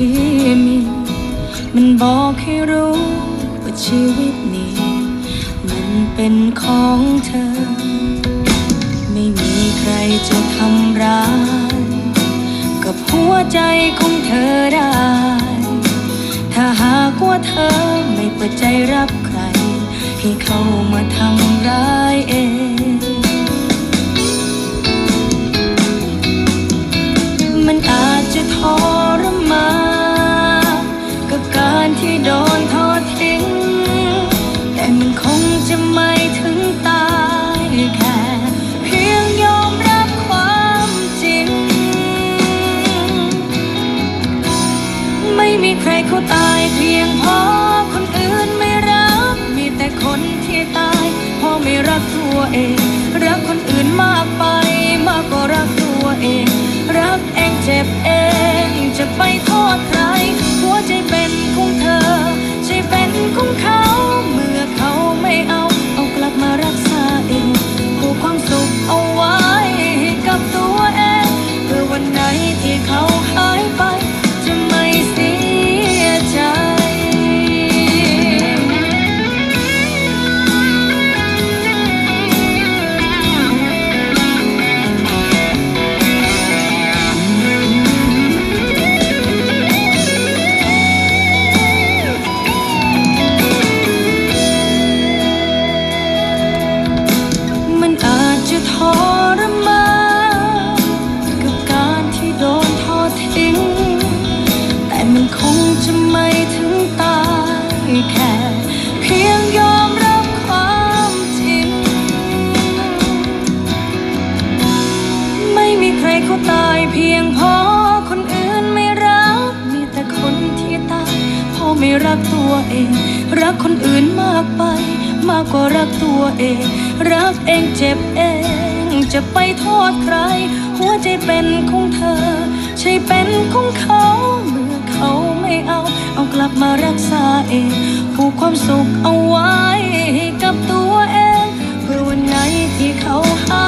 มันบอกให้รู้ว่าชีวิตนี้ มันเป็นของเธอ ไม่มีใครจะทำร้ายกับหัวใจของเธอได้ ถ้าหากว่าเธอไม่เปิดใจรับใคร ให้เข้ามา เขาตายเพียงพอคนอื่นไม่รัก มีแต่คนที่ตายพอไม่รักตัวเอง ไม่รักตัวเอง รักคนอื่นมากไป มากกว่ารักตัวเอง รักเองเจ็บเอง จะไปโทษใคร หัวใจเป็นของเธอ ใช่เป็นของเขาเมื่อเขาไม่เอา เอากลับมารักษาเองผูกความสุขเอาไว้กับตัวเองเพื่อวันไหนที่เขาหา